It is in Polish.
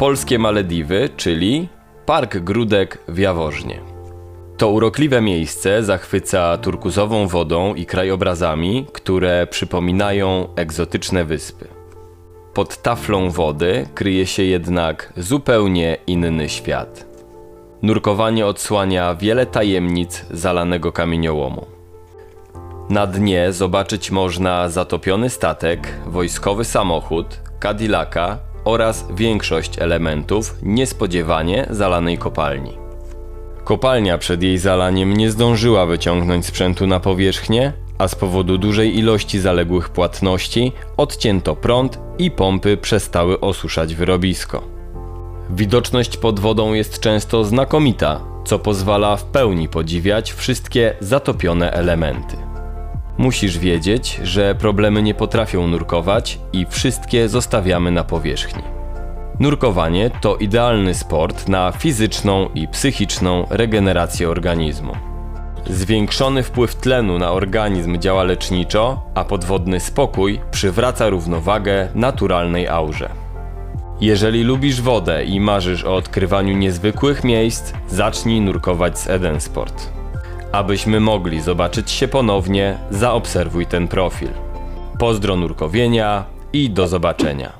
polskie Malediwy, czyli Park Grudek w Jaworznie. To urokliwe miejsce zachwyca turkuzową wodą i krajobrazami, które przypominają egzotyczne wyspy. Pod taflą wody kryje się jednak zupełnie inny świat. Nurkowanie odsłania wiele tajemnic zalanego kamieniołomu. Na dnie zobaczyć można zatopiony statek, wojskowy samochód, Cadillaca oraz większość elementów niespodziewanie zalanej kopalni. Kopalnia przed jej zalaniem nie zdążyła wyciągnąć sprzętu na powierzchnię, a z powodu dużej ilości zaległych płatności odcięto prąd i pompy przestały osuszać wyrobisko. Widoczność pod wodą jest często znakomita, co pozwala w pełni podziwiać wszystkie zatopione elementy. Musisz wiedzieć, że problemy nie potrafią nurkować i wszystkie zostawiamy na powierzchni. Nurkowanie to idealny sport na fizyczną i psychiczną regenerację organizmu. Zwiększony wpływ tlenu na organizm działa leczniczo, a podwodny spokój przywraca równowagę naturalnej aurze. Jeżeli lubisz wodę i marzysz o odkrywaniu niezwykłych miejsc, zacznij nurkować z Eden Sport. Abyśmy mogli zobaczyć się ponownie, zaobserwuj ten profil. Pozdro nurkowienia i do zobaczenia.